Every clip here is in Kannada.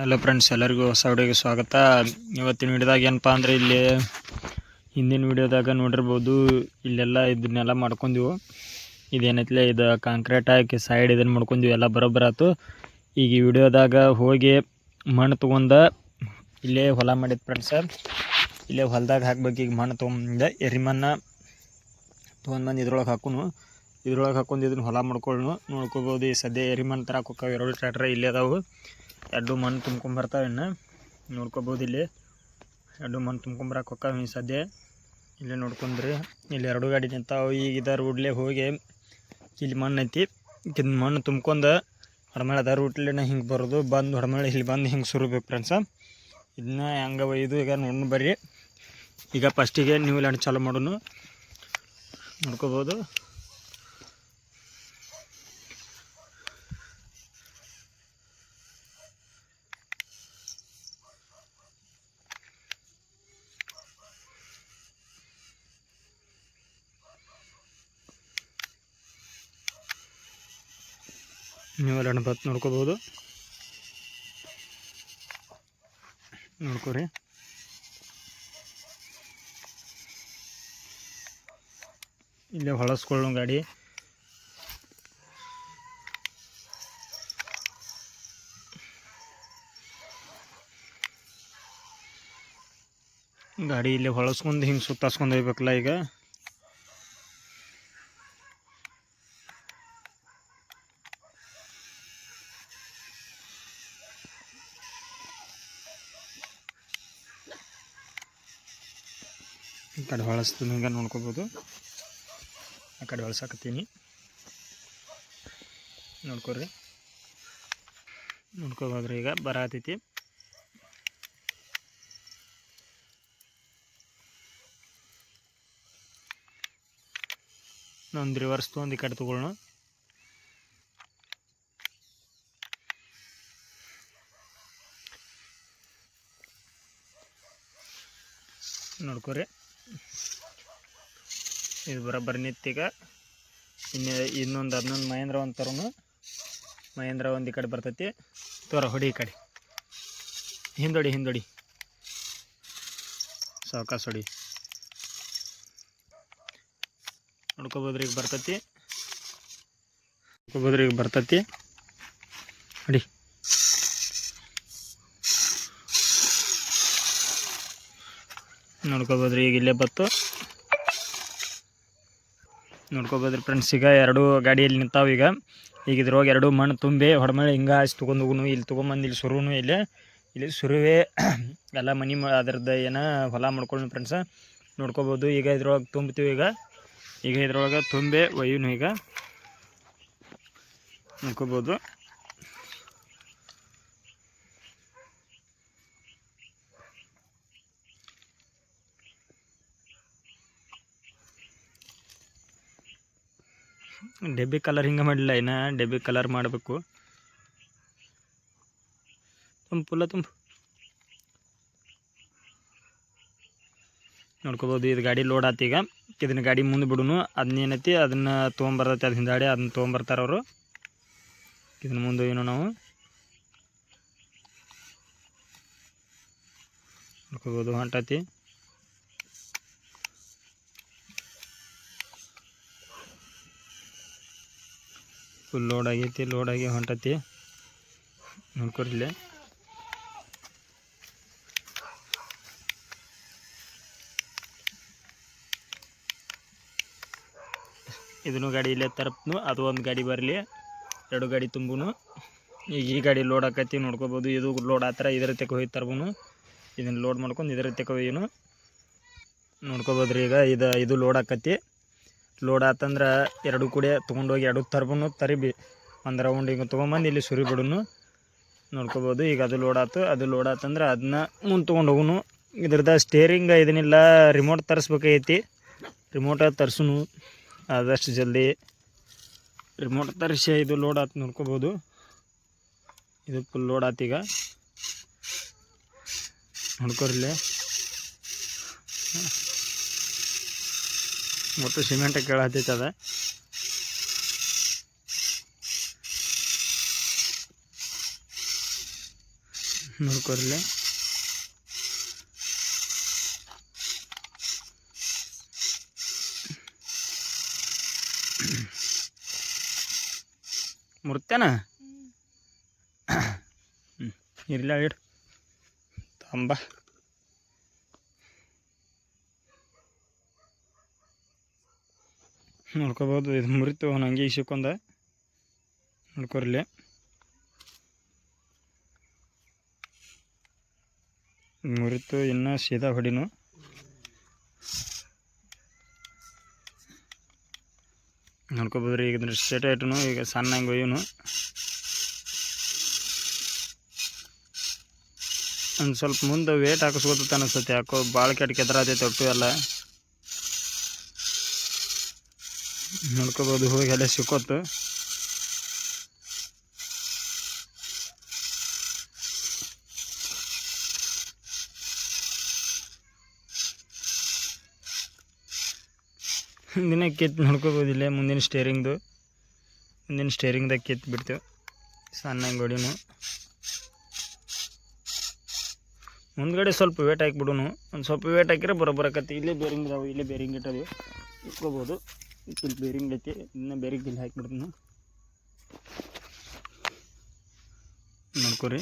ಹಲೋ ಫ್ರೆಂಡ್ಸ್ ಎಲ್ಲರಿಗೂ ಹೊಸ ವಿಡಿಯೋಗೆ ಸ್ವಾಗತ. ಇವತ್ತಿನ ವಿಡಿಯೋದಾಗ ಏನಪ್ಪ ಅಂದರೆ ಇಲ್ಲಿ ಹಿಂದಿನ ವಿಡಿಯೋದಾಗ ನೋಡಿರ್ಬೋದು, ಇಲ್ಲೆಲ್ಲ ಇದನ್ನೆಲ್ಲ ಮಾಡ್ಕೊಂಡೆವು. ಇದೇನೈತಿಲ್ಲ ಇದು ಕಾಂಕ್ರೀಟ್ ಹಾಕಿ ಸೈಡ್ ಇದನ್ನು ಮಾಡ್ಕೊಂಡ್ವಿ, ಎಲ್ಲ ಬರೋಬ್ಬರ ಆಯ್ತು ಈಗ ಈ ವಿಡಿಯೋದಾಗ ಹೋಗಿ ಮಣ್ಣು ತೊಗೊಂಡ ಇಲ್ಲೇ ಹೊಲ ಮಾಡಿದ್ದು ಫ್ರೆಂಡ್ಸ ಇಲ್ಲೇ ಹೊಲದಾಗ ಹಾಕ್ಬೇಕು, ಈಗ ಮಣ್ಣು ತೊಗೊಂಬಂದ ಎರಿಮಣ್ಣ ತೊಗೊಂಡ್ಬಂದು ಇದ್ರೊಳಗೆ ಹಾಕೋನು. ಇದ್ರೊಳಗೆ ಹಾಕೊಂಡು ಇದನ್ನು ಹೊಲ ಮಾಡ್ಕೊಳ್ಳು ನೋಡ್ಕೋಬೋದು, ಈ ಸದ್ಯ ಎರಿಮಣ್ಣು ತರಕ್ಕೆ ಹೋಗ್ತಾವೆ ಎರಡು ಟ್ರ್ಯಾಕ್ಟ್ರ ಇಲ್ಲೇ ಅದಾವು. ಎರಡು ಮಣ್ಣು ತುಂಬ್ಕೊಂಬರ್ತಾವೆ ಇನ್ನು. ನೋಡ್ಕೋಬೋದು ಇಲ್ಲಿ. ಎರಡು ಮಣ್ಣು ತುಂಬ್ಕೊಂಬರಕ್ಕೆ ಹೋಗ್ತಾವೆ ಈ ಸದ್ಯ. ಇಲ್ಲೇ ನೋಡ್ಕೊಂಡ್ರಿ ಇಲ್ಲಿ ಎರಡು ಗಾಡಿ ನಿಂತಾವು. ಈಗ ಇದ ರೂಡ್ಲೆ ಹೋಗಿ ಇಲ್ಲಿ ಮಣ್ಣು ಐತಿ. ಮಣ್ಣು ತುಂಬ್ಕೊಂಡು ಹೊರಮಳೆ ಅದ ರೂಟ್ಲೇನ ಹಿಂಗೆ ಬರೋದು. ಬಂದು ಹೊರಮಳೆ ಇಲ್ಲಿ ಬಂದು ಹಿಂಗೆ ಸುರಬೇಕು ಫ್ರೆಂಡ್ಸ ಇದನ್ನ ಹೆಂಗೆ ಇದು ಈಗ ನೋಡೋಣ ಬರ್ರಿ. ಈಗ ಫಸ್ಟಿಗೆ ನೀವು ಲ್ಯಾಂಡ್ ಚಾಲು ಮಾಡೋನು. ನೋಡ್ಕೋಬೋದು. ನೀವೆಲ್ಲ ಬತ್ ನೋಡ್ಕೋಬೋದು. ನೋಡ್ಕೊರಿ. ಇಲ್ಲೇ ಹೊಳಸ್ಕೊಳ್ಳೋ ಗಾಡಿ. ಗಾಡಿ ಇಲ್ಲೇ ಹೊಳಸ್ಕೊಂಡು ಹಿಂಗೆ ಸುತ್ತಾಸ್ಕೊಂಡು ಹೋಗ್ಬೇಕಲ್ಲ ಈಗ. ಈ ಕಡೆ ಹೊಳಸ್ತೀನಿ ಈಗ ನೋಡ್ಕೋಬೋದು. ಆ ಕಡೆ ಹೊಳಸಾಕತ್ತೀನಿ ನೋಡ್ಕೊರಿ ನೋಡ್ಕೋಬೋದ್ರಿ ಈಗ ಬರತೈತಿ. ಒಂದು ರಿವರ್ಸ್ ತೊಗೊಂಡು ಈ ಕಡೆ ತೊಗೊಳ್ಳೋಣ. ನೋಡ್ಕೊರಿ ಇದು ಬರೋಬ್ಬರಿ ನಿತ್ತೀಗ ಇನ್ನು ಇನ್ನೊಂದು ಹನ್ನೊಂದು ಮಹೇಂದ್ರ ಒಂದು ತರೋನು ಮಹೇಂದ್ರ ಒಂದು ಈ ಕಡೆ ಬರ್ತೈತಿ. ತೋರ ಹೊಡಿ ಈ ಕಡೆ. ಹಿಂದೊಡಿ ಹಿಂದೊಡಿ. ಸಾವಕಾಶ ಹೊಡಿ. ನೋಡ್ಕೋಬೋದ್ರಿ ಈಗ ಬರ್ತೈತಿ. ನೋಡ್ಕೋಬೋದ್ರಿ ಈಗ ಬರ್ತೈತಿ. ಹೊಡಿ. ನೋಡ್ಕೋಬೋದ್ರಿ ಈಗ ಇಲ್ಲೇ ಬತ್ತು. ನೋಡ್ಕೋಬೋದ್ರಿ ಫ್ರೆಂಡ್ಸ್, ಈಗ ಎರಡು ಗಾಡಿಯಲ್ಲಿ ನಿಂತಾವ ಈಗ. ಈಗ ಇದ್ರೊಳಗೆ ಎರಡು ಮಣ್ಣು ತುಂಬಿ ಹೊಡಮಳೆ ಹಿಂಗೆ ಆಯ್ತು ತೊಗೊಂಡು ಹೋಗುನು ಇಲ್ಲಿ ತೊಗೊಂಬಂದು ಇಲ್ಲಿ ಸುರುನು ಇಲ್ಲಿ. ಇಲ್ಲಿ ಸುರುವೆ ಎಲ್ಲ ಮನೆ ಅದ್ರದ್ದು ಏನೋ ಹೊಲ ಮಾಡ್ಕೊಳ್ಳಿ ಫ್ರೆಂಡ್ಸ. ನೋಡ್ಕೋಬೋದು, ಈಗ ಇದ್ರೊಳಗೆ ತುಂಬ್ತೀವಿ ಈಗ. ಈಗ ಇದ್ರೊಳಗೆ ತುಂಬೆ ಒಯ್ಯುನು ಈಗ. ನೋಡ್ಕೋಬೋದು. ಡೆಬ್ಬಿ ಕಲರ್ ಹಿಂಗೆ ಮಾಡಲಿಲ್ಲ ಇನ್ನು ಡೆಬ್ಬಿ ಕಲರ್ ಮಾಡಬೇಕು. ತುಂಬ ಫುಲ್ಲ ತುಂಬ. ನೋಡ್ಕೋಬೋದು, ಇದು ಗಾಡಿ ಲೋಡ್ ಆತು ಈಗ. ಇದನ್ನ ಗಾಡಿ ಮುಂದೆ ಬಿಡುನು ಅದನ್ನೇನೈತಿ ಅದನ್ನು ತೊಗೊಂಬರ್ತೈತಿ ಅದು ಹಿಂದಾಡಿ ಅದನ್ನ ತೊಗೊಂಬರ್ತಾರೆ ಅವರು. ಇದನ್ನ ಮುಂದೆ ಏನು ನಾವು. ನೋಡ್ಕೋಬೋದು, ಹೊಂಟತಿ. ಫುಲ್ ಲೋಡ್ ಆಗೈತಿ ಲೋಡ್ ಆಗಿ ಹೊಂಟತಿ. ನೋಡ್ಕೊರಿಲ್ಲ ಇದನ್ನು ಗಾಡಿ ಇಲ್ಲೇ ತರಪ್ನು, ಅದು ಒಂದು ಗಾಡಿ ಬರಲಿ, ಎರಡು ಗಾಡಿ ತುಂಬುನು. ಈಗ ಈ ಗಾಡಿ ಲೋಡ್ ಆಕೈತಿ, ನೋಡ್ಕೋಬೋದು. ಇದು ಲೋಡ್ ಆತರ ಇದರ ತೆಗೆ ಹೋಗಿ ತರ್ಬುನು. ಇದನ್ನು ಲೋಡ್ ಮಾಡ್ಕೊಂಡು ಇದರ ತೆಗೆ ಹೋಗಿನು. ನೋಡ್ಕೋಬೋದ್ರಿ ಈಗ, ಇದು ಇದು ಲೋಡ್ ಆಕತಿ. ಲೋಡ್ ಆತಂದ್ರೆ ಎರಡು ಕೂಡೆ ತೊಗೊಂಡೋಗಿ ಎರಡು ತರ್ಬನು ತರಿಬಿ. ಒಂದು ರೌಂಡ್ ಹಿಂಗೆ ತೊಗೊಂಬಂದು ಇಲ್ಲಿ ಸುರಿ ಬಿಡೋನು. ನೋಡ್ಕೋಬೋದು, ಈಗ ಅದು ಲೋಡ್ ಆತು. ಅದು ಲೋಡ್ ಆತಂದ್ರೆ ಅದನ್ನ ಮುಂದೆ ತೊಗೊಂಡು ಹೋಗುನು ಇದ್ರದ್ದು ಸ್ಟೇರಿಂಗ್ ಇದನ್ನೆಲ್ಲ ರಿಮೋಟ್ ತರಿಸ್ಬೇಕೈತಿ ರಿಮೋಟ ತರ್ಸುನು. ಆದಷ್ಟು ಜಲ್ದಿ ರಿಮೋಟ್ ತರಿಸಿ ಇದು ಲೋಡ್ ಆತು ನೋಡ್ಕೋಬೋದು. ಇದು ಫುಲ್ ಲೋಡ್ ಆತೀಗ ನೋಡ್ಕೊರಿಲ್ಲೇ ಒಟ್ಟು ಸಿಮೆಂಟ್ ಕೇಳ ಅದ ನೋಡ್ಕೊರ್ಲಿ ಮುರ್ತೇನ ಇರಲಿ ಇಡು ತಂಬ. ನೋಡ್ಕೋಬೋದು. ಇದು ಮುರಿತು ಅವ್ನು ಹಂಗೆ ಇಸಿಕೊಂಡ. ನೋಡ್ಕೊರ್ಲಿ ಮುರಿತು ಇನ್ನು ಸೀದಾ ಹೊಡಿನು. ನೋಡ್ಕೊಬೋದ್ರಿ, ಈಗ ಇದ್ರ ಸ್ಟೇಟ್ ಐಟನು ಈಗ ಸಣ್ಣ ಹಂಗೆ ಒಯ್ಯುನು ಒಂದು ಸ್ವಲ್ಪ ಮುಂದೆ ವೇಟ್ ಹಾಕಿಸ್ಕೊತ ಅನಿಸ್ತೈತೆ. ಯಾಕೋ ಭಾಳ ಕೆಟ್ಟ ಕೆದರಾತೈತೆ ಒಟ್ಟು ಎಲ್ಲ. ನೋಡ್ಕೋಬೋದು ಹೋಗಿ ಸಿಕ್ಕೋತು ಹಿಂದಿನ ಕಿತ್ತು ನೋಡ್ಕೋಬೋದಿಲ್ಲ ಮುಂದಿನ ಸ್ಟೇರಿಂಗ್ದು ಮುಂದಿನ ಸ್ಟೇರಿಂಗ್ದಾಗ ಕಿತ್ತು ಬಿಡ್ತೇವೆ ಸಣ್ಣ ಗೋಡಿನು ಮುಂದ್ಗಡೆ ಸ್ವಲ್ಪ ವೇಟ್ ಹಾಕಿಬಿಡುನು ಒಂದು ಸ್ವಲ್ಪ ವೇಟ್ ಹಾಕಿದ್ರೆ ಬರೋ ಆಕತಿ ಇಲ್ಲೇ ಬೇರಿಂಗ್ ಇದಾವೆ ಇಲ್ಲೇ ಬೇರಿಂಗ್ ಇಟ್ಟದು ಇಟ್ಕೋಬೋದು ಇಲ್ಲಿ ಬೇರಿಂಗ್ ಐತಿ, ಇನ್ನು ಬೇರಿಂಗ್ ಇಲ್ಲಿ ಹಾಕಿಬಿಡ್ತೀನಿ ನೋಡ್ಕೊರಿ.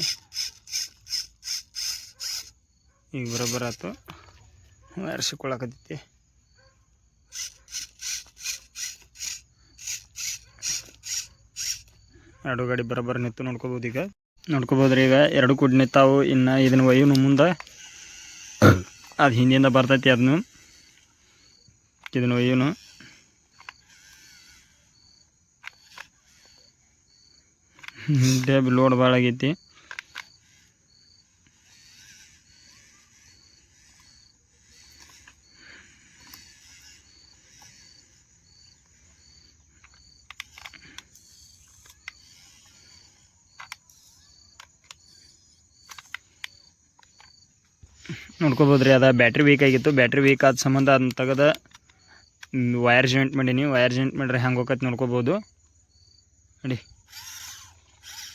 ಈಗ ಬರೋಬ್ಬರ ಆಯ್ತು ವೈರ್ ಸಿಕ್ಕೊಳಕತ್ತೈತಿ ಎರಡು ಗಾಡಿ ಬರೋಬ್ಬರ ನಿಂತು ನೋಡ್ಕೋಬೋದು ಈಗ. ನೋಡ್ಕೋಬೋದ್ರಿ ಈಗ ಎರಡು ಕೂಡ ನಿಂತಾವು, ಇನ್ನು ಇದನ್ನ ಒಯ್ಯುನು ಮುಂದೆ. ಅದು ಹಿಂದಿಂದ ಬರ್ತೈತಿ ಅದನ್ನು ಇದನ್ನು ಒಯ್ಯುನು. ಡೇಬ್ ಲೋಡ್ ಭಾಳ ಆಗೈತಿ. ನೋಡ್ಕೋಬೋದ್ರಿ, ಅದ ಬ್ಯಾಟ್ರಿ ವೀಕ್ ಆಗಿತ್ತು. ಬ್ಯಾಟ್ರಿ ವೀಕ್ ಆದ ಸಂಬಂಧ ಅದನ್ನ ತೆಗೆದ ವೈರ್ ಜಾಯಿಂಟ್ ಮಾಡೀನಿ. ವೈರ್ ಜಾಯಿಂಟ್ ಮಾಡ್ರೆ ಹೆಂಗೆ ಹೋಗತ್ತೆ ನೋಡ್ಕೋಬೋದು. ನೋಡಿ.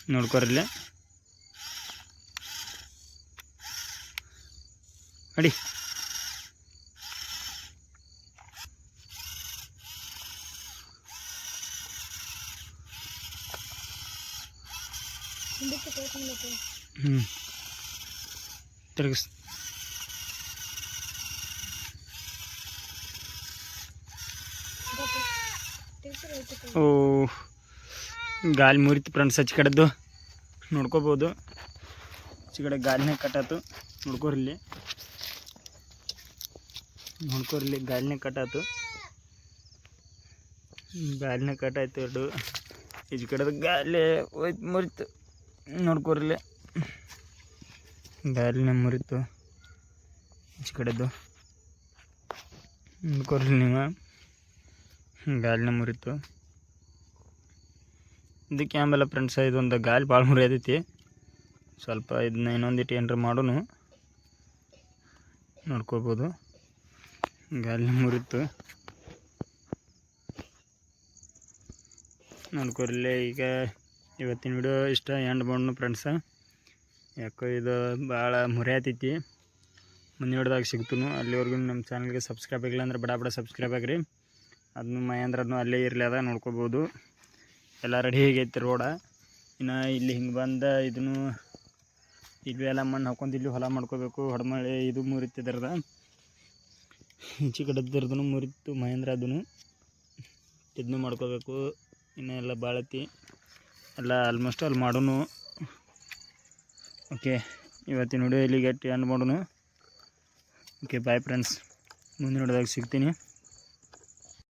ನೋಡ್ಕೊರಿಲ್ಲಿ ಅಡಿ. ಹ್ಞೂ ತಿರುಗಿಸ್. ಓ. ಗಾಲಿ ಮುರಿತು ಫ್ರೆಂಡ್ಸ್ ಹಚ್ಚಿ ಕಡೆದ್ದು. ನೋಡ್ಕೋಬೋದು. ಹಚ್ಚಿ ಕಡೆ ಗಾಲಿನೇ ಕಟ್ಟಾತು. ನೋಡ್ಕೋರಿಲ್ಲಿ ನೋಡ್ಕೋರಿಲ್ಲಿ ಗಾಲಿನೇ ಕಟ್ಟಾತು. ಗಾಲಿನೇ ಕಟ್ಟಾಯ್ತು ಎರಡು. ಈಜು ಕಡೆದು ಗಾಲಿ ಹೋಯ್ತು, ಮುರಿತು. ನೋಡ್ಕೋರಿಲ್ಲಿ ಗಾಲಿನೇ ಮುರಿತು. ಈಜು ಕಡೆದು. ನೋಡ್ಕೋರಿ ನೀವು. ಗಾಲಿನೇ ಮುರಿತು. ಇದಕ್ಕೆ ಆಮೇಲೆ ಫ್ರೆಂಡ್ಸ ಇದೊಂದು ಗಾಳಿ ಭಾಳ ಮುರಿಯತೈತಿ ಸ್ವಲ್ಪ ಇದನ್ನ ಇನ್ನೊಂದಿಟ್ಟು ಏನರ ಮಾಡೋನು. ನೋಡ್ಕೋಬೋದು. ಗಾಳಿ ಮುರಿತು. ನೋಡ್ಕೊರಿಲ್ಲೇ ಈಗ ಇವತ್ತಿನ ವಿಡಿಯೋ ಇಷ್ಟ ಎಂಡ್ ಮಾಡೋಣ ಫ್ರೆಂಡ್ಸ ಯಾಕೋ ಇದು ಭಾಳ ಮುರಿಯತೈತಿ ಮುಂದಿನ ಹಿಡ್ದಾಗ ಸಿಗ್ತನು. ಅಲ್ಲಿವರೆಗೂ ನಮ್ಮ ಚಾನಲ್ಗೆ ಸಬ್ಸ್ಕ್ರೈಬ್ ಆಗಿಲ್ಲ ಅಂದ್ರೆ ಬಡ ಬಡ ಸಬ್ಸ್ಕ್ರೈಬ್ ಆಗಿರಿ. ಅದನ್ನು ಮಹೇಂದ್ರನು ಅಲ್ಲೇ ಇರಲಿ ಅದ, ನೋಡ್ಕೋಬೋದು. ಎಲ್ಲ ರೆಡಿ ಆಗೈತಿ ರೋಡ ಇನ್ನು ಇಲ್ಲಿ ಹಿಂಗೆ ಬಂದ ಇದನ್ನು ಇಲ್ಲಿ ಎಲ್ಲ ಮಣ್ಣು ಹಾಕೊಂಡು ಇಲ್ಲಿ ಹೊಲ ಮಾಡ್ಕೋಬೇಕು. ಹೊಡಮಳೆ ಇದು ಮುರಿತಿದ್ರದ ಈಚೆ ಕಡೆದ್ರದ್ದು ಮುರಿತು ಮಹೇಂದ್ರ ಅದನ್ನು ಇದನ್ನು ಮಾಡ್ಕೋಬೇಕು. ಇನ್ನು ಎಲ್ಲ ಬಾಳತಿ. ಎಲ್ಲ ಆಲ್ಮೋಸ್ಟ್ ಅಲ್ಲಿ ಮಾಡೋನು. ಓಕೆ ಇವತ್ತಿನ ವಿಡಿಯೋ ಇಲ್ಲಿಗೆ ಎಂಡ್ ಮಾಡೋನು. ಓಕೆ ಬಾಯ್ ಫ್ರೆಂಡ್ಸ್ ಮುಂದಿನ ವಿಡಿಯೋದಾಗ ಸಿಗ್ತೀನಿ.